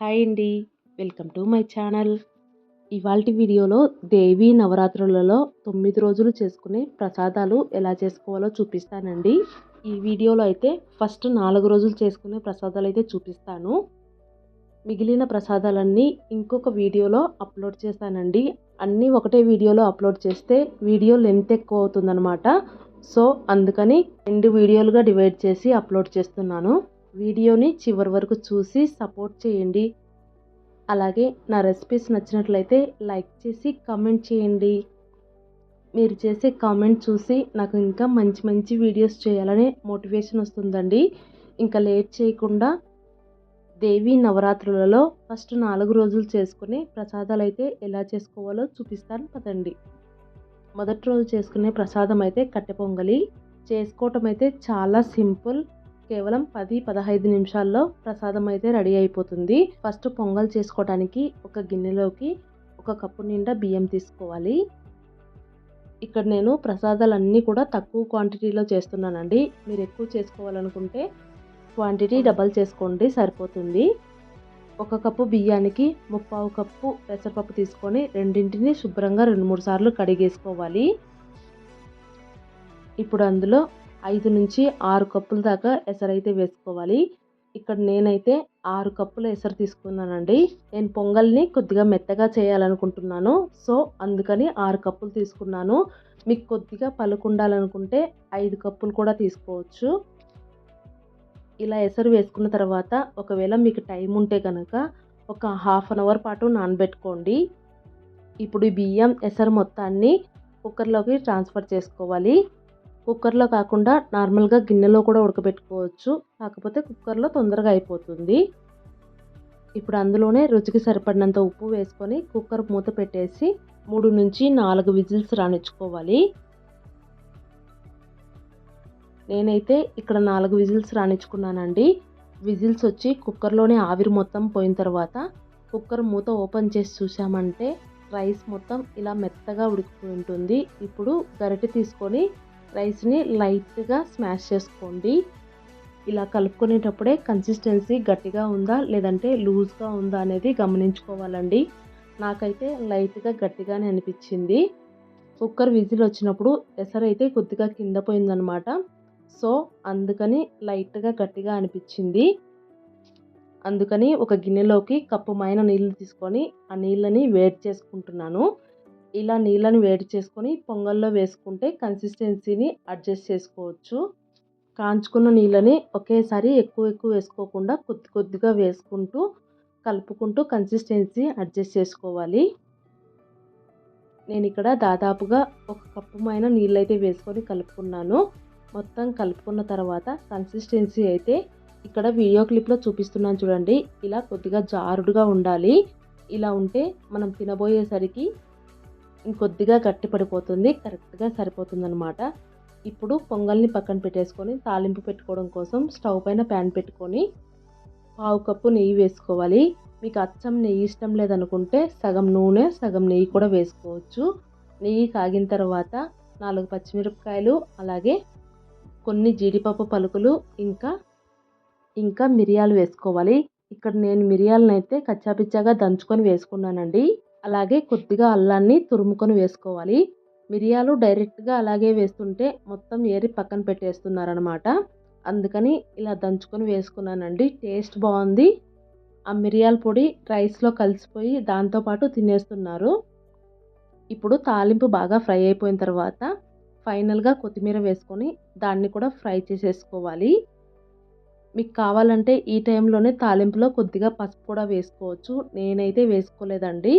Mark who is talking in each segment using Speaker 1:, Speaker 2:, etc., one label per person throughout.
Speaker 1: Hi అండి. Welcome to my channel. ఇవాళ వీడియోలో దేవి నవరాత్రులలో తొమ్మిది రోజులు చేసుకునే ప్రసాదాలు ఎలా చేసుకోవాలో చూపిస్తానండి. ఈ వీడియోలో అయితే ఫస్ట్ నాలుగు రోజులు చేసుకునే ప్రసాదాలు అయితే చూపిస్తాను. మిగిలిన ప్రసాదాలన్నీ ఇంకొక వీడియోలో అప్లోడ్ చేస్తానండి. అన్నీ ఒకటే వీడియోలో అప్లోడ్ చేస్తే వీడియో లెంత్ ఎక్కువ అవుతుందన్నమాట. సో అందుకని రెండు వీడియోలుగా డివైడ్ చేసి అప్లోడ్ చేస్తున్నాను. వీడియోని చివరి వరకు చూసి సపోర్ట్ చేయండి. అలాగే నా రెసిపీస్ నచ్చినట్లయితే లైక్ చేసి కామెంట్ చేయండి. మీరు చేసే కామెంట్ చూసి నాకు ఇంకా మంచి మంచి వీడియోస్ చేయాలనే మోటివేషన్ వస్తుందండి. ఇంకా లేట్ చేయకుండా దేవి నవరాత్రులలో ఫస్ట్ నాలుగు రోజులు చేసుకునే ప్రసాదాలు అయితే ఎలా చేసుకోవాలో చూపిస్తాను పదండి. మొదటి రోజు చేసుకునే ప్రసాదం అయితే కట్టె పొంగలి. చేసుకోవటం అయితే చాలా సింపుల్. కేవలం పది పదహైదు నిమిషాల్లో ప్రసాదం అయితే రెడీ అయిపోతుంది. ఫస్ట్ పొంగల్ చేసుకోవడానికి ఒక గిన్నెలోకి ఒక కప్పు నిండా బియ్యం తీసుకోవాలి. ఇక్కడ నేను ప్రసాదాలన్నీ కూడా తక్కువ క్వాంటిటీలో చేస్తున్నానండి. మీరు ఎక్కువ చేసుకోవాలనుకుంటే క్వాంటిటీ డబల్ చేసుకోండి సరిపోతుంది. ఒక కప్పు బియ్యానికి ముప్పావు కప్పు పెసరపప్పు తీసుకొని రెండింటిని శుభ్రంగా రెండు మూడు సార్లు కడిగేసుకోవాలి. ఇప్పుడు అందులో ఐదు నుంచి ఆరు కప్పుల దాకా ఎసరైతే వేసుకోవాలి. ఇక్కడ నేనైతే ఆరు కప్పుల ఎసరు తీసుకున్నానండి. నేను పొంగల్ని కొద్దిగా మెత్తగా చేయాలనుకుంటున్నాను. సో అందుకని ఆరు కప్పులు తీసుకున్నాను. మీకు కొద్దిగా పలుకుండాలనుకుంటే ఐదు కప్పులు కూడా తీసుకోవచ్చు. ఇలా ఎసరు వేసుకున్న తర్వాత ఒకవేళ మీకు టైం ఉంటే కనుక ఒక హాఫ్ అన్ అవర్ పాటు నానబెట్టుకోండి. ఇప్పుడు ఈ బియ్యం ఎసరు మొత్తాన్ని కుక్కర్లోకి ట్రాన్స్ఫర్ చేసుకోవాలి. కుక్కర్లో కాకుండా నార్మల్గా గిన్నెలో కూడా ఉడకబెట్టుకోవచ్చు. కాకపోతే కుక్కర్లో తొందరగా అయిపోతుంది. ఇప్పుడు అందులోనే రుచికి సరిపడినంత ఉప్పు వేసుకొని కుక్కర్ మూత పెట్టేసి మూడు నుంచి నాలుగు విజిల్స్ రానిచ్చుకోవాలి నేనైతే ఇక్కడ నాలుగు విజిల్స్ రాణించుకున్నానండి. విజిల్స్ వచ్చి కుక్కర్లోనే ఆవిరి మొత్తం పోయిన తర్వాత కుక్కర్ మూత ఓపెన్ చేసి చూసామంటే రైస్ మొత్తం ఇలా మెత్తగా ఉడికిపోయి ఉంటుంది. ఇప్పుడు గరిటె తీసుకొని రైస్ని లైట్గా స్మాష్ చేసుకోండి. ఇలా కలుపుకునేటప్పుడే కన్సిస్టెన్సీ గట్టిగా ఉందా లేదంటే లూజ్గా ఉందా అనేది గమనించుకోవాలండి. నాకైతే లైట్గా గట్టిగానే అనిపించింది. కుక్కర్ విజిల్ వచ్చినప్పుడు ఎసరైతే కొద్దిగా కింద పోయిందనమాట. సో అందుకని లైట్గా గట్టిగా అనిపించింది. అందుకని ఒక గిన్నెలోకి కప్పు మైన నీళ్ళు తీసుకొని ఆ నీళ్ళని వేడి చేసుకుంటున్నాను. ఇలా నీళ్ళని వేడి చేసుకొని పొంగల్లో వేసుకుంటే కన్సిస్టెన్సీని అడ్జస్ట్ చేసుకోవచ్చు. కాంచుకున్న నీళ్ళని ఒకేసారి ఎక్కువ ఎక్కువ వేసుకోకుండా కొద్ది కొద్దిగా వేసుకుంటూ కలుపుకుంటూ కన్సిస్టెన్సీ అడ్జస్ట్ చేసుకోవాలి. నేను ఇక్కడ దాదాపుగా ఒక కప్పు మైన నీళ్ళైతే వేసుకొని కలుపుకున్నాను. మొత్తం కలుపుకున్న తర్వాత కన్సిస్టెన్సీ అయితే ఇక్కడ వీడియో క్లిప్లో చూపిస్తున్నాను చూడండి. ఇలా కొద్దిగా జారుడుగా ఉండాలి. ఇలా ఉంటే మనం తినబోయేసరికి ఇంకొద్దిగా గట్టి పడిపోతుంది కరెక్ట్గా సరిపోతుంది అనమాట ఇప్పుడు పొంగల్ని పక్కన పెట్టేసుకొని తాలింపు పెట్టుకోవడం కోసం స్టవ్ పైన ప్యాన్ పెట్టుకొని పావు కప్పు నెయ్యి వేసుకోవాలి. మీకు అచ్చం నెయ్యి ఇష్టం లేదనుకుంటే సగం నూనె సగం నెయ్యి కూడా వేసుకోవచ్చు. నెయ్యి కాగిన తర్వాత నాలుగు పచ్చిమిరపకాయలు అలాగే కొన్ని జీడిపప్పు పలుకులు ఇంకా ఇంకా మిరియాలు వేసుకోవాలి. ఇక్కడ నేను మిరియాలను అయితే కచ్చాపిచ్చాగా దంచుకొని వేసుకున్నానండి. అలాగే కొద్దిగా అల్లాన్ని తురుముకొని వేసుకోవాలి. మిరియాలు డైరెక్ట్గా అలాగే వేస్తుంటే మొత్తం ఏరి పక్కన పెట్టేస్తున్నారనమాట అందుకని ఇలా దంచుకొని వేసుకున్నానండి. టేస్ట్ బాగుంది. ఆ మిరియాల పొడి రైస్లో కలిసిపోయి దాంతోపాటు తినేస్తున్నారు. ఇప్పుడు తాలింపు బాగా ఫ్రై అయిపోయిన తర్వాత ఫైనల్గా కొత్తిమీర వేసుకొని దాన్ని కూడా ఫ్రై చేసేసుకోవాలి. మీకు కావాలంటే ఈ టైంలోనే తాలింపులో కొద్దిగా పసుపు కూడా వేసుకోవచ్చు. నేనైతే వేసుకోలేదండి.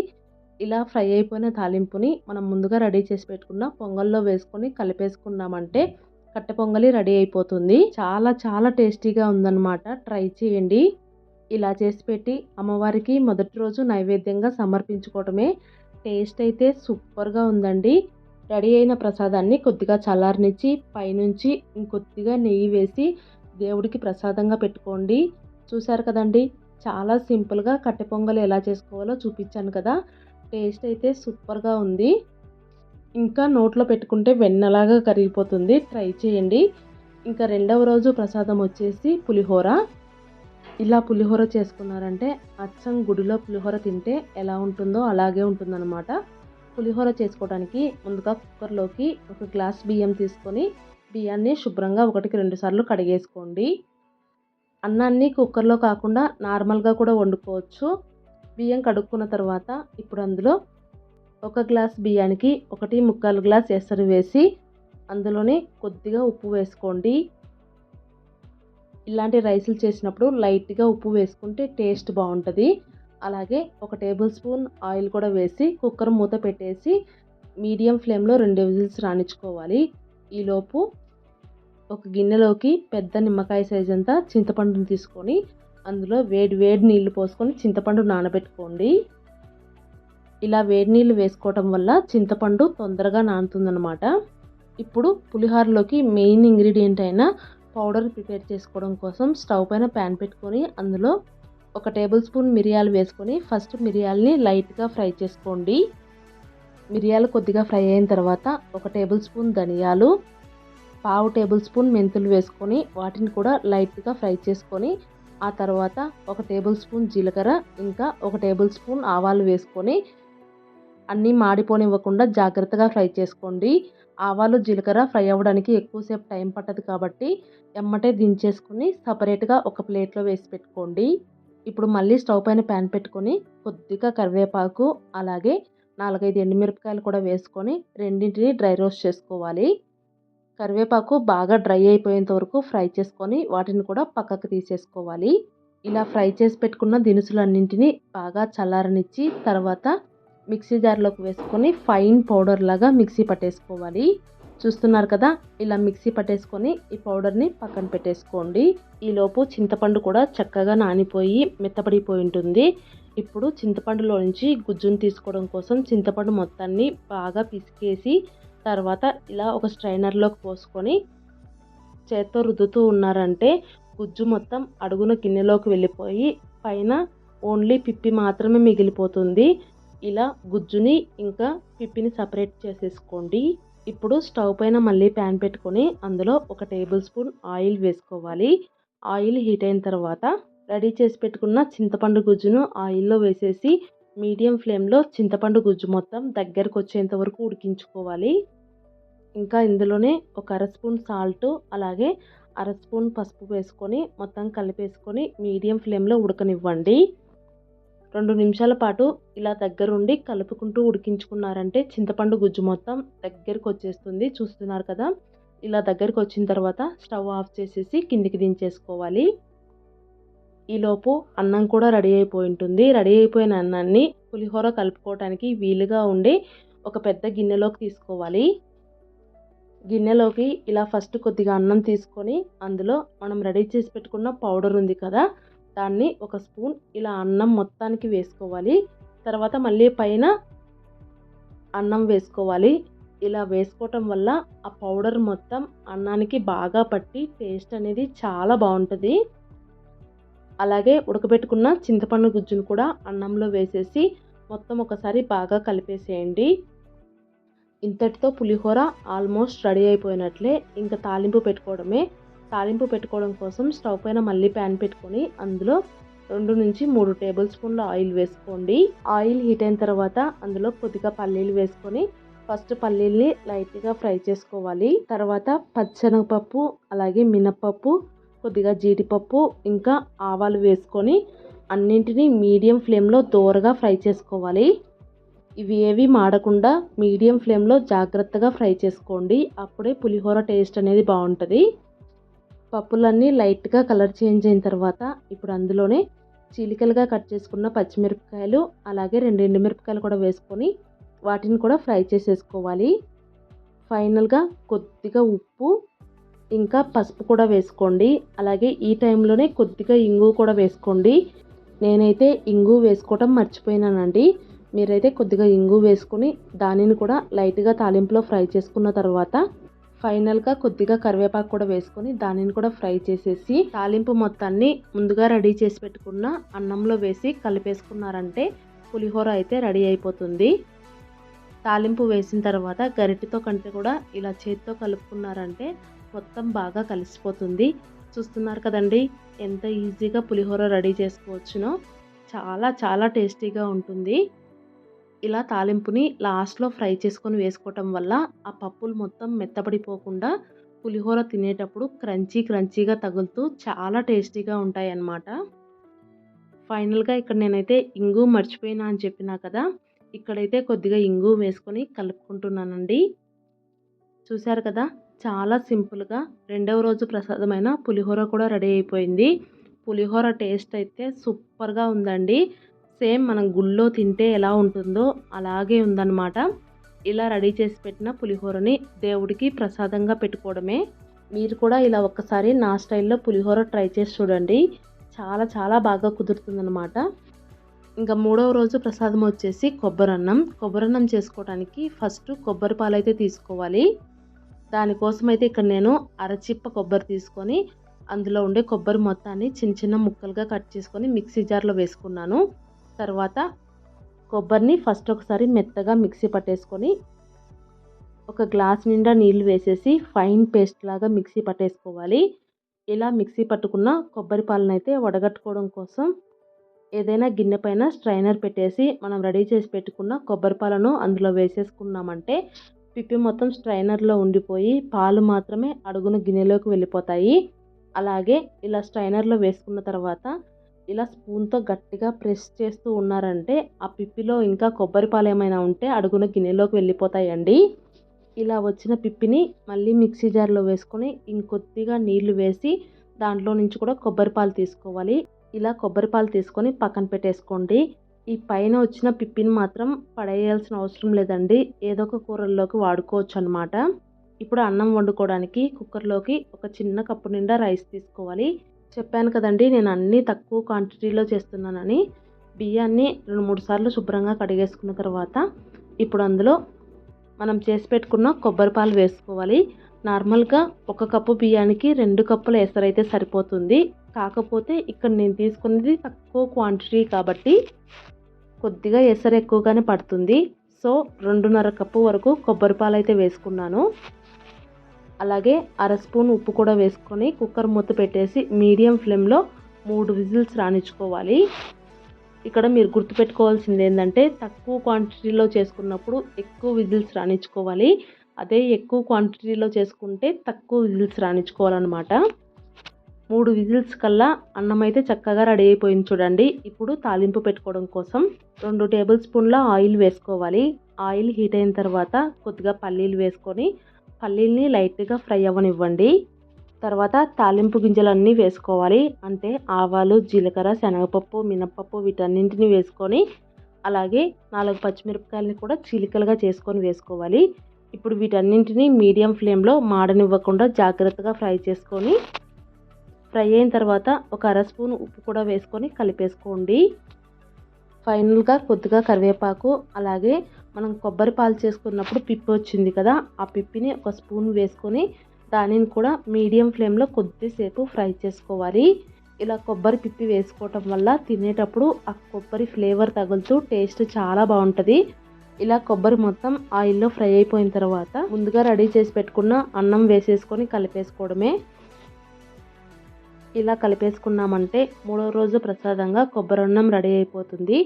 Speaker 1: ఇలా ఫ్రై అయిపోయిన తాలింపుని మనం ముందుగా రెడీ చేసి పెట్టుకున్న పొంగల్లో వేసుకొని కలిపేసుకున్నామంటే కట్టె పొంగలి రెడీ అయిపోతుంది. చాలా చాలా టేస్టీగా ఉందన్నమాట. ట్రై చేయండి. ఇలా చేసి పెట్టి అమ్మవారికి మొదటి రోజు నైవేద్యంగా సమర్పించుకోవటమే టేస్ట్ అయితే సూపర్గా ఉందండి. రెడీ అయిన ప్రసాదాన్ని కొద్దిగా చల్లారనిచ్చి పైనుంచి ఇంకొద్దిగా నెయ్యి వేసి దేవుడికి ప్రసాదంగా పెట్టుకోండి. చూశారు కదండి? చాలా సింపుల్గా కట్టె పొంగలి ఎలా చేసుకోవాలో చూపించాను కదా. టేస్ట్ అయితే సూపర్గా ఉంది. ఇంకా నోట్లో పెట్టుకుంటే వెన్నలాగా కరిగిపోతుంది. ట్రై చేయండి. ఇంకా రెండవ రోజు ప్రసాదం వచ్చేసి పులిహోర. ఇలా పులిహోర చేసుకున్నారంటే అచ్చం గుడిలో పులిహోర తింటే ఎలా ఉంటుందో అలాగే ఉంటుందన్నమాట. పులిహోర చేసుకోవడానికి ముందుగా కుక్కర్లోకి ఒక గ్లాస్ బియ్యం తీసుకొని బియ్యాన్ని శుభ్రంగా ఒకటికి రెండు సార్లు కడిగేసుకోండి. అన్నాన్ని కుక్కర్లో కాకుండా నార్మల్గా కూడా వండుకోవచ్చు. బియ్యం కడుక్కున్న తర్వాత ఇప్పుడు అందులో ఒక గ్లాస్ బియ్యానికి ఒకటి ముక్కాలు గ్లాస్ ఎసరు వేసి అందులోనే కొద్దిగా ఉప్పు వేసుకోండి. ఇలాంటి రైసులు చేసినప్పుడు లైట్గా ఉప్పు వేసుకుంటే టేస్ట్ బాగుంటుంది. అలాగే ఒక టేబుల్ స్పూన్ ఆయిల్ కూడా వేసి కుక్కర్ మూత పెట్టేసి మీడియం ఫ్లేమ్లో రెండు విజిల్స్ రాణించుకోవాలి. ఈలోపు ఒక గిన్నెలోకి పెద్ద నిమ్మకాయ సైజ్ అంతా చింతపండుని తీసుకొని అందులో వేడి వేడి నీళ్ళు పోసుకొని చింతపండు నానబెట్టుకోండి. ఇలా వేడి నీళ్ళు వేసుకోవటం వల్ల చింతపండు తొందరగా నానుతుందనమాట ఇప్పుడు పులిహోరలోకి మెయిన్ ఇంగ్రీడియంట్ అయిన పౌడర్ ప్రిపేర్ చేసుకోవడం కోసం స్టవ్ పైన ప్యాన్ పెట్టుకొని అందులో ఒక టేబుల్ స్పూన్ మిరియాలు వేసుకొని ఫస్ట్ మిరియాలని లైట్గా ఫ్రై చేసుకోండి. మిరియాలు కొద్దిగా ఫ్రై అయిన తర్వాత ఒక టేబుల్ స్పూన్ ధనియాలు పావు టేబుల్ స్పూన్ మెంతులు వేసుకొని వాటిని కూడా లైట్గా ఫ్రై చేసుకొని ఆ తర్వాత ఒక టేబుల్ స్పూన్ జీలకర్ర ఇంకా ఒక టేబుల్ స్పూన్ ఆవాలు వేసుకొని అన్నీ మాడిపోనివ్వకుండా జాగ్రత్తగా ఫ్రై చేసుకోండి. ఆవాలు జీలకర్ర ఫ్రై అవ్వడానికి ఎక్కువసేపు టైం పట్టదు కాబట్టి ఎమ్మటే దించేసుకుని సపరేట్గా ఒక ప్లేట్లో వేసి పెట్టుకోండి. ఇప్పుడు మళ్ళీ స్టవ్ పైన ప్యాన్ పెట్టుకొని కొద్దిగా కరివేపాకు అలాగే నాలుగైదు ఎండుమిరపకాయలు కూడా వేసుకొని రెండింటిని డ్రై రోస్ట్ చేసుకోవాలి. కరివేపాకు బాగా డ్రై అయిపోయేంత వరకు ఫ్రై చేసుకొని వాటిని కూడా పక్కకు తీసేసుకోవాలి. ఇలా ఫ్రై చేసి పెట్టుకున్న దినుసులన్నింటినీ బాగా చల్లారనిచ్చి తర్వాత మిక్సీ జార్లోకి వేసుకొని ఫైన్ పౌడర్ లాగా మిక్సీ పట్టేసుకోవాలి. చూస్తున్నారు కదా ఇలా మిక్సీ పట్టేసుకొని ఈ పౌడర్ని పక్కన పెట్టేసుకోండి. ఈలోపు చింతపండు కూడా చక్కగా నానిపోయి మెత్తపడిపోయి ఉంటుంది. ఇప్పుడు చింతపండులో నుంచి గుజ్జును తీసుకోవడం కోసం చింతపండు మొత్తాన్ని బాగా పిసికేసి తర్వాత ఇలా ఒక స్ట్రైనర్లోకి పోసుకొని చేత్తో రుద్దుతూ ఉన్నారంటే గుజ్జు మొత్తం అడుగున గిన్నెలోకి వెళ్ళిపోయి పైన ఓన్లీ పిప్పి మాత్రమే మిగిలిపోతుంది. ఇలా గుజ్జుని ఇంకా పిప్పిని సపరేట్ చేసేసుకోండి. ఇప్పుడు స్టవ్ పైన మళ్ళీ ప్యాన్ పెట్టుకొని అందులో ఒక టేబుల్ స్పూన్ ఆయిల్ వేసుకోవాలి. ఆయిల్ హీట్ అయిన తర్వాత రెడీ చేసి పెట్టుకున్న చింతపండు గుజ్జును ఆయిల్లో వేసేసి మీడియం ఫ్లేమ్లో చింతపండు గుజ్జు మొత్తం దగ్గరకు వచ్చేంత వరకు ఉడికించుకోవాలి. ఇంకా ఇందులోనే ఒక అర స్పూన్ సాల్ట్ అలాగే అర స్పూన్ పసుపు వేసుకొని మొత్తం కలిపేసుకొని మీడియం ఫ్లేమ్లో ఉడకనివ్వండి. రెండు నిమిషాల పాటు ఇలా దగ్గరుండి కలుపుకుంటూ ఉడికించుకున్నారంటే చింతపండు గుజ్జు మొత్తం దగ్గరికి వచ్చేస్తుంది చూస్తున్నారు కదా? ఇలా దగ్గరికి వచ్చిన తర్వాత స్టవ్ ఆఫ్ చేసేసి కిందికి దించేసుకోవాలి. ఈలోపు అన్నం కూడా రెడీ అయిపోయి ఉంటుంది. రెడీ అయిపోయిన అన్నాన్ని పులిహోర కలుపుకోవటానికి వీలుగా ఉండి ఒక పెద్ద గిన్నెలోకి తీసుకోవాలి. గిన్నెలోకి ఇలా ఫస్ట్ కొద్దిగా అన్నం తీసుకొని అందులో మనం రెడీ చేసి పెట్టుకున్న పౌడర్ ఉంది కదా దాన్ని ఒక స్పూన్ ఇలా అన్నం మొత్తానికి వేసుకోవాలి. తర్వాత మళ్ళీ పైన అన్నం వేసుకోవాలి. ఇలా వేసుకోవటం వల్ల ఆ పౌడర్ మొత్తం అన్నానికి బాగా పట్టి టేస్ట్ అనేది చాలా బాగుంటుంది. అలాగే ఉడకబెట్టుకున్న చింతపండు గుజ్జును కూడా అన్నంలో వేసేసి మొత్తం ఒకసారి బాగా కలిపేసేయండి. ఇంతటితో పులిహోర ఆల్మోస్ట్ రెడీ అయిపోయినట్లే. ఇంకా తాలింపు పెట్టుకోవడమే. తాలింపు పెట్టుకోవడం కోసం స్టవ్ పైన మళ్ళీ ప్యాన్ పెట్టుకొని అందులో రెండు నుంచి మూడు టేబుల్ స్పూన్ల ఆయిల్ వేసుకోండి. ఆయిల్ హీట్ అయిన తర్వాత అందులో కొద్దిగా పల్లీలు వేసుకొని ఫస్ట్ పల్లీల్ని లైట్గా ఫ్రై చేసుకోవాలి. తర్వాత పచ్చనగపప్పు అలాగే మినప్పప్పు కొద్దిగా జీడిపప్పు ఇంకా ఆవాలు వేసుకొని అన్నింటినీ మీడియం ఫ్లేమ్లో దోరగా ఫ్రై చేసుకోవాలి. ఇవి ఏవి మాడకుండా మీడియం ఫ్లేమ్లో జాగ్రత్తగా ఫ్రై చేసుకోండి. అప్పుడే పులిహోర టేస్ట్ అనేది బాగుంటుంది. పప్పులన్నీ లైట్గా కలర్ చేంజ్ అయిన తర్వాత ఇప్పుడు అందులోనే చీలికలుగా కట్ చేసుకున్న పచ్చిమిరపకాయలు అలాగే రెండు ఎండుమిరపకాయలు కూడా వేసుకొని వాటిని కూడా ఫ్రై చేసేసుకోవాలి. ఫైనల్గా కొద్దిగా ఉప్పు ఇంకా పసుపు కూడా వేసుకోండి. అలాగే ఈ టైంలోనే కొద్దిగా ఇంగు కూడా వేసుకోండి. నేనైతే ఇంగు వేసుకోవటం మర్చిపోయినానండి. మీరైతే కొద్దిగా ఇంగు వేసుకొని దానిని కూడా లైట్గా తాలింపులో ఫ్రై చేసుకున్న తర్వాత ఫైనల్గా కొద్దిగా కరివేపాకు కూడా వేసుకొని దానిని కూడా ఫ్రై చేసేసి తాలింపు మొత్తాన్ని ముందుగా రెడీ చేసి పెట్టుకున్న అన్నంలో వేసి కలిపేసుకున్నారంటే పులిహోర అయితే రెడీ అయిపోతుంది. తాలింపు వేసిన తర్వాత గరిటెతో కంటే కూడా ఇలా చేతితో కలుపుకున్నారంటే మొత్తం బాగా కలిసిపోతుంది. చూస్తున్నారు కదండి ఎంత ఈజీగా పులిహోర రెడీ చేసుకోవచ్చునో. చాలా చాలా టేస్టీగా ఉంటుంది. ఇలా తాలింపుని లాస్ట్లో ఫ్రై చేసుకొని వేసుకోవటం వల్ల ఆ పప్పులు మొత్తం మెత్తబడిపోకుండా పులిహోర తినేటప్పుడు క్రంచీ క్రంచీగా తగులుతూ చాలా టేస్టీగా ఉంటాయి అన్నమాట ఫైనల్గా ఇక్కడ నేనైతే ఇంగు మర్చిపోయినా అని చెప్పినా కదా ఇక్కడైతే కొద్దిగా ఇంగు వేసుకొని కలుపుకుంటున్నానండి. చూశారు కదా చాలా సింపుల్గా రెండవ రోజు ప్రసాదమైన పులిహోర కూడా రెడీ అయిపోయింది. పులిహోర టేస్ట్ అయితే సూపర్గా ఉందండి. సేమ్ మనం గుళ్ళో తింటే ఎలా ఉంటుందో అలాగే ఉందన్నమాట. ఇలా రెడీ చేసి పెట్టిన పులిహోరని దేవుడికి ప్రసాదంగా పెట్టుకోవడమే. మీరు కూడా ఇలా ఒక్కసారి నా స్టైల్లో పులిహోర ట్రై చేసి చూడండి. చాలా చాలా బాగా కుదురుతుందనమాట ఇంకా మూడవ రోజు ప్రసాదం వచ్చేసి కొబ్బరన్నం కొబ్బరన్నం చేసుకోవడానికి ఫస్ట్ కొబ్బరి పాలు అయితే తీసుకోవాలి. దానికోసం అయితే ఇక్కడ నేను అరచిప్ప కొబ్బరి తీసుకొని అందులో ఉండే కొబ్బరి మొత్తాన్ని చిన్న చిన్న ముక్కలుగా కట్ చేసుకొని మిక్సీ జార్లో వేసుకున్నాను. తర్వాత కొబ్బరిని ఫస్ట్ ఒకసారి మెత్తగా మిక్సీ పట్టేసుకొని ఒక గ్లాస్ నిండా నీళ్ళు వేసేసి ఫైన్ పేస్ట్ లాగా మిక్సీ పట్టేసుకోవాలి. ఇలా మిక్సీ పట్టుకున్న కొబ్బరి పాలను అయితే వడగట్టుకోవడం కోసం ఏదైనా గిన్నె పైన స్ట్రైనర్ పెట్టేసి మనం రెడీ చేసి పెట్టుకున్న కొబ్బరి పాలను అందులో వేసేసుకున్నామంటే పిప్పి మొత్తం స్ట్రైనర్లో ఉండిపోయి పాలు మాత్రమే అడుగున గిన్నెలోకి వెళ్ళిపోతాయి. అలాగే ఇలా స్ట్రైనర్లో వేసుకున్న తర్వాత ఇలా స్పూన్తో గట్టిగా ప్రెస్ చేస్తూ ఉన్నారంటే ఆ పిప్పిలో ఇంకా కొబ్బరి పాలు ఏమైనా ఉంటే అడుగున గిన్నెలోకి వెళ్ళిపోతాయండి. ఇలా వచ్చిన పిప్పిని మళ్ళీ మిక్సీ జార్లో వేసుకొని ఇంకొద్దిగా నీళ్ళు వేసి దాంట్లో నుంచి కూడా కొబ్బరి పాలు తీసుకోవాలి. ఇలా కొబ్బరి పాలు తీసుకొని పక్కన పెట్టేసుకోండి. ఈ పైన వచ్చిన పిప్పిని మాత్రం పడేయాల్సిన అవసరం లేదండి. ఏదో ఒక కూరల్లోకి వాడుకోవచ్చు అనమాట ఇప్పుడు అన్నం వండుకోవడానికి కుక్కర్లోకి ఒక చిన్న కప్పు నిండా రైస్ తీసుకోవాలి. చెప్పాను కదండి నేను అన్నీ తక్కువ క్వాంటిటీలో చేస్తున్నానని. బియ్యాన్ని రెండు మూడు సార్లు శుభ్రంగా కడిగేసుకున్న తర్వాత ఇప్పుడు అందులో మనం చేసి పెట్టుకున్న కొబ్బరి పాలు వేసుకోవాలి. నార్మల్గా ఒక కప్పు బియ్యానికి రెండు కప్పుల ఎసరైతే సరిపోతుంది. కాకపోతే ఇక్కడ నేను తీసుకున్నది తక్కువ క్వాంటిటీ కాబట్టి కొద్దిగా ఎసరు ఎక్కువగానే పడుతుంది. సో రెండున్నర కప్పు వరకు కొబ్బరి పాలు అయితే వేసుకున్నాను. అలాగే అర స్పూన్ ఉప్పు కూడా వేసుకొని కుక్కర్ మూత పెట్టేసి మీడియం ఫ్లేమ్లో మూడు విజిల్స్ రాణించుకోవాలి. ఇక్కడ మీరు గుర్తుపెట్టుకోవాల్సింది ఏంటంటే తక్కువ క్వాంటిటీలో చేసుకున్నప్పుడు ఎక్కువ విజిల్స్ రాణించుకోవాలి. అదే ఎక్కువ క్వాంటిటీలో చేసుకుంటే తక్కువ విజిల్స్ రాణించుకోవాలన్నమాట. మూడు విజిల్స్ కల్లా అన్నం అయితే చక్కగా రెడీ అయిపోయింది చూడండి. ఇప్పుడు తాలింపు పెట్టుకోవడం కోసం రెండు టేబుల్ స్పూన్ల ఆయిల్ వేసుకోవాలి. ఆయిల్ హీట్ అయిన తర్వాత కొద్దిగా పల్లీలు వేసుకొని పల్లీల్ని లైట్గా ఫ్రై అవ్వనివ్వండి. తర్వాత తాలింపు గింజలన్నీ వేసుకోవాలి. అంటే ఆవాలు జీలకర్ర శనగపప్పు మినప్పప్పు వీటన్నింటిని వేసుకొని అలాగే నాలుగు పచ్చిమిరపకాయలని కూడా చీలికలుగా చేసుకొని వేసుకోవాలి. ఇప్పుడు వీటన్నింటినీ మీడియం ఫ్లేమ్లో మాడనివ్వకుండా జాగ్రత్తగా ఫ్రై చేసుకొని ఫ్రై అయిన తర్వాత ఒక అర స్పూన్ ఉప్పు కూడా వేసుకొని కలిపేసుకోండి. ఫైనల్గా కొద్దిగా కరివేపాకు అలాగే మనం కొబ్బరి పాలు చేసుకున్నప్పుడు పిప్పి వచ్చింది కదా ఆ పిప్పిని ఒక స్పూన్ వేసుకొని దానిని కూడా మీడియం ఫ్లేమ్లో కొద్దిసేపు ఫ్రై చేసుకోవాలి. ఇలా కొబ్బరి పిప్పి వేసుకోవటం వల్ల తినేటప్పుడు ఆ కొబ్బరి ఫ్లేవర్ తగులుతూ టేస్ట్ చాలా బాగుంటుంది. ఇలా కొబ్బరి మొత్తం ఆయిల్లో ఫ్రై అయిపోయిన తర్వాత ముందుగా రెడీ చేసి పెట్టుకున్న అన్నం వేసేసుకొని కలిపేసుకోవడమే. ఇలా కలిపేసుకున్నామంటే మూడో రోజు ప్రసాదంగా కొబ్బరి అన్నం రెడీ అయిపోతుంది.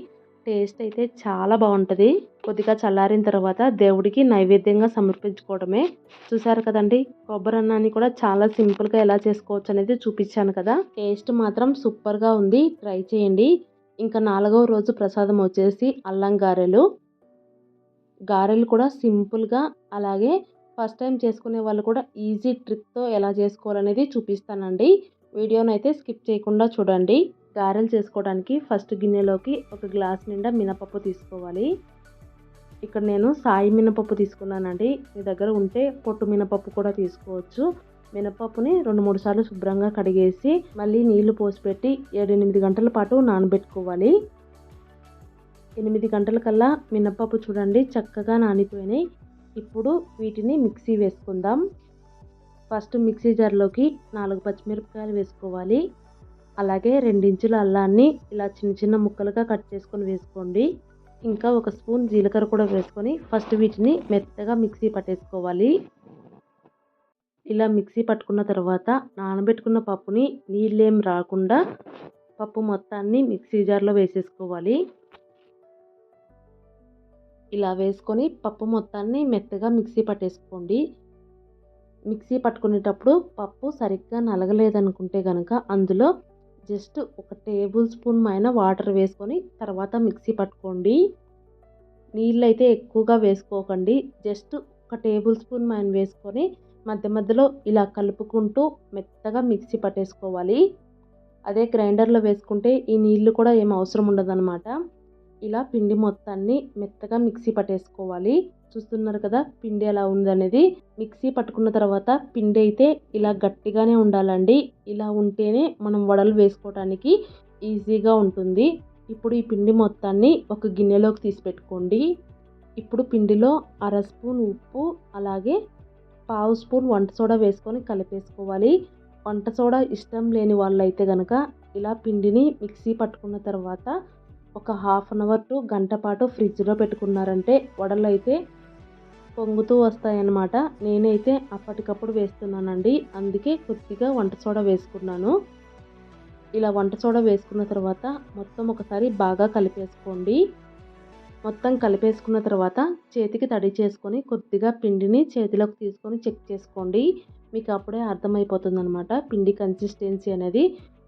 Speaker 1: టేస్ట్ అయితే చాలా బాగుంటుంది. కొద్దిగా చల్లారిన తర్వాత దేవుడికి నైవేద్యంగా సమర్పించుకోవడమే. చూసారు కదండి కొబ్బరి అన్నాన్ని కూడా చాలా సింపుల్గా ఎలా చేసుకోవచ్చు అనేది చూపించాను కదా. టేస్ట్ మాత్రం సూపర్గా ఉంది. ట్రై చేయండి. ఇంకా నాలుగవ రోజు ప్రసాదం వచ్చేసి అల్లం గారెలు. గారెలు కూడా సింపుల్గా అలాగే ఫస్ట్ టైం చేసుకునే వాళ్ళు కూడా ఈజీ ట్రిక్తో ఎలా చేసుకోవాలనేది చూపిస్తానండి. వీడియోను అయితే స్కిప్ చేయకుండా చూడండి. గారెలు చేసుకోవడానికి ఫస్ట్ గిన్నెలోకి ఒక గ్లాస్ నిండా మినపప్పు తీసుకోవాలి. ఇక్కడ నేను సాయి మినపప్పు తీసుకున్నానండి. మీ దగ్గర ఉంటే పొట్టు మినపప్పు కూడా తీసుకోవచ్చు. మినపప్పుని రెండు మూడు సార్లు శుభ్రంగా కడిగేసి మళ్ళీ నీళ్ళు పోసిపెట్టి ఏడెనిమిది ఏడు ఎనిమిది గంటల పాటు నానబెట్టుకోవాలి. ఎనిమిది గంటల కల్లా మినపప్పు చూడండి చక్కగా నానిపోయినాయి. ఇప్పుడు వీటిని మిక్సీ వేసుకుందాం. ఫస్ట్ మిక్సీ జార్లోకి నాలుగు పచ్చిమిరపకాయలు వేసుకోవాలి. అలాగే రెండించుల అల్లాన్ని ఇలా చిన్న చిన్న ముక్కలుగా కట్ చేసుకొని వేసుకోండి. ఇంకా ఒక స్పూన్ జీలకర్ర కూడా వేసుకొని ఫస్ట్ వీటిని మెత్తగా మిక్సీ పట్టేసుకోవాలి. ఇలా మిక్సీ పట్టుకున్న తర్వాత నానబెట్టుకున్న పప్పుని నీళ్ళేం రాకుండా పప్పు మొత్తాన్ని మిక్సీ జార్లో వేసేసుకోవాలి. ఇలా వేసుకొని పప్పు మొత్తాన్ని మెత్తగా మిక్సీ పట్టేసుకోండి. మిక్సీ పట్టుకునేటప్పుడు పప్పు సరిగ్గా నలగలేదనుకుంటే కనుక అందులో జస్ట్ ఒక టేబుల్ స్పూన్ పైన వాటర్ వేసుకొని తర్వాత మిక్సీ పట్టుకోండి. నీళ్ళు అయితే ఎక్కువగా వేసుకోకండి. జస్ట్ ఒక టేబుల్ స్పూన్ పైన వేసుకొని మధ్య మధ్యలో ఇలా కలుపుకుంటూ మెత్తగా మిక్సీ పట్టేసుకోవాలి. అదే గ్రైండర్లో వేసుకుంటే ఈ నీళ్ళు కూడా ఏం అవసరం ఉండదన్నమాట. ఇలా పిండి మొత్తాన్ని మెత్తగా మిక్సీ పట్టేసుకోవాలి. చూస్తున్నారు కదా పిండి ఎలా ఉందనేది. మిక్సీ పట్టుకున్న తర్వాత పిండి అయితే ఇలా గట్టిగానే ఉండాలండి. ఇలా ఉంటేనే మనం వడలు వేసుకోవడానికి ఈజీగా ఉంటుంది. ఇప్పుడు ఈ పిండి మొత్తాన్ని ఒక గిన్నెలోకి తీసి పెట్టుకోండి. ఇప్పుడు పిండిలో అర స్పూన్ ఉప్పు అలాగే పావు స్పూన్ వంట సోడా వేసుకొని కలిపేసుకోవాలి. వంట సోడా ఇష్టం లేని వాళ్ళైతే కనుక ఇలా పిండిని మిక్సీ పట్టుకున్న తర్వాత ఒక హాఫ్ అన్ అవర్ టు గంట పాటు ఫ్రిడ్జ్లో పెట్టుకున్నారంటే వడలు అయితే పొంగుతూ వస్తాయన్నమాట. నేనైతే అప్పటికప్పుడు వేస్తున్నానండి. అందుకే కొద్దిగా వంట సోడా వేసుకున్నాను. ఇలా వంట సోడా వేసుకున్న తర్వాత మొత్తం ఒకసారి బాగా కలిపేసుకోండి. మొత్తం కలిపేసుకున్న తర్వాత చేతికి తడి చేసుకొని కొద్దిగా పిండిని చేతిలోకి తీసుకొని చెక్ చేసుకోండి. మీకు అప్పుడే అర్థమైపోతుంది అనమాట పిండి కన్సిస్టెన్సీ అనేది.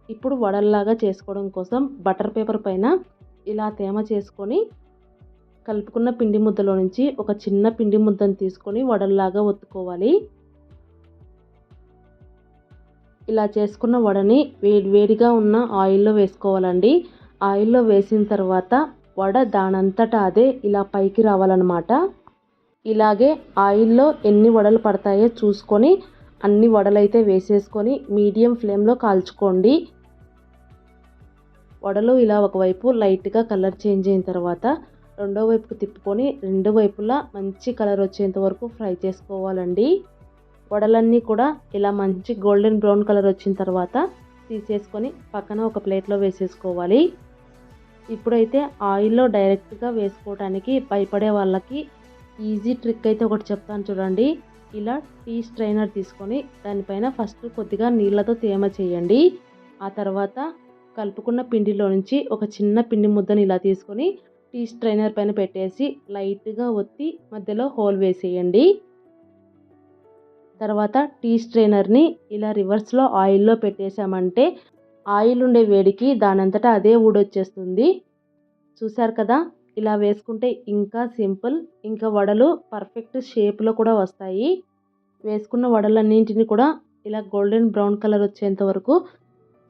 Speaker 1: ఇప్పుడు వడల్లాగా చేసుకోవడం కోసం బటర్ పేపర్ పైన ఇలా తేమ చేసుకొని కలుపుకున్న పిండి ముద్దలో నుంచి ఒక చిన్న పిండి ముద్దను తీసుకొని వడల్లాగా ఒత్తుకోవాలి. ఇలా చేసుకున్న వడని వేడి వేడిగా ఉన్న ఆయిల్లో వేసుకోవాలండి. ఆయిల్లో వేసిన తర్వాత వడ దానంతటా అదే ఇలా పైకి రావాలన్నమాట. ఇలాగే ఆయిల్లో ఎన్ని వడలు పడతాయో చూసుకొని అన్ని వడలైతే వేసేసుకొని మీడియం ఫ్లేమ్లో కాల్చుకోండి. వడలు ఇలా ఒకవైపు లైట్గా కలర్ చేంజ్ అయిన తర్వాత రెండో వైపుకు తిప్పుకొని రెండు వైపులా మంచి కలర్ వచ్చేంత వరకు ఫ్రై చేసుకోవాలండి. వడలన్నీ కూడా ఇలా మంచి గోల్డెన్ బ్రౌన్ కలర్ వచ్చిన తర్వాత తీసేసుకొని పక్కన ఒక ప్లేట్లో వేసేసుకోవాలి. ఇప్పుడైతే ఆయిల్లో డైరెక్ట్గా వేసుకోవడానికి భయపడే వాళ్ళకి ఈజీ ట్రిక్ అయితే ఒకటి చెప్తాను చూడండి. ఇలా టీ స్ట్రైనర్ తీసుకొని దానిపైన ఫస్ట్ కొద్దిగా నీళ్ళతో తేమ చేయండి. ఆ తర్వాత కలుపుకున్న పిండిలో నుంచి ఒక చిన్న పిండి ముద్దను ఇలా తీసుకొని టీ స్ట్రైనర్ పైన పెట్టేసి లైట్గా ఒత్తి మధ్యలో హోల్ వేసేయండి. తర్వాత టీ స్ట్రైనర్ని ఇలా రివర్స్లో ఆయిల్లో పెట్టేశామంటే ఆయిల్ ఉండే వేడికి దానంతటా అదే ఊడొచ్చేస్తుంది. చూశారు కదా? ఇలా వేసుకుంటే ఇంకా సింపుల్ ఇంకా వడలు పర్ఫెక్ట్ షేప్లో కూడా వస్తాయి. వేసుకున్న వడలన్నింటిని కూడా ఇలా గోల్డెన్ బ్రౌన్ కలర్ వచ్చేంత వరకు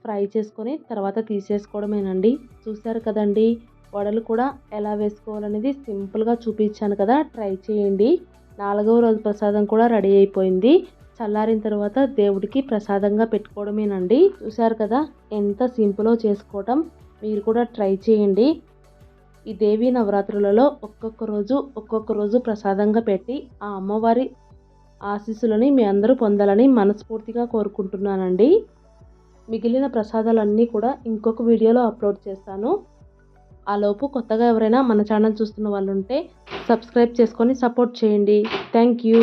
Speaker 1: ఫ్రై చేసుకొని తర్వాత తీసేసుకోవడమేనండి. చూశారు కదండి? వడలు కూడా ఎలా వేసుకోవాలనేది సింపుల్గా చూపించాను కదా ట్రై చేయండి. నాలుగవ రోజు ప్రసాదం కూడా రెడీ అయిపోయింది. చల్లారిన తర్వాత దేవుడికి ప్రసాదంగా పెట్టుకోవడమేనండి. చూశారు కదా ఎంత సింపులో చేసుకోవటం. మీరు కూడా ట్రై చేయండి. ఈ దేవీ నవరాత్రులలో ఒక్కొక్క రోజు ఒక్కొక్క రోజు ప్రసాదంగా పెట్టి ఆ అమ్మవారి ఆశీస్సులని మీ అందరూ పొందాలని మనస్ఫూర్తిగా కోరుకుంటున్నానండి. మిగిలిన ప్రసాదాలన్నీ కూడా ఇంకొక వీడియోలో అప్లోడ్ చేస్తాను. ఆలోపు కొత్తగా ఎవరైనా మన ఛానల్ చూస్తున్న వాళ్ళు ఉంటే సబ్స్క్రైబ్ చేసుకొని సపోర్ట్ చేయండి. Thank you.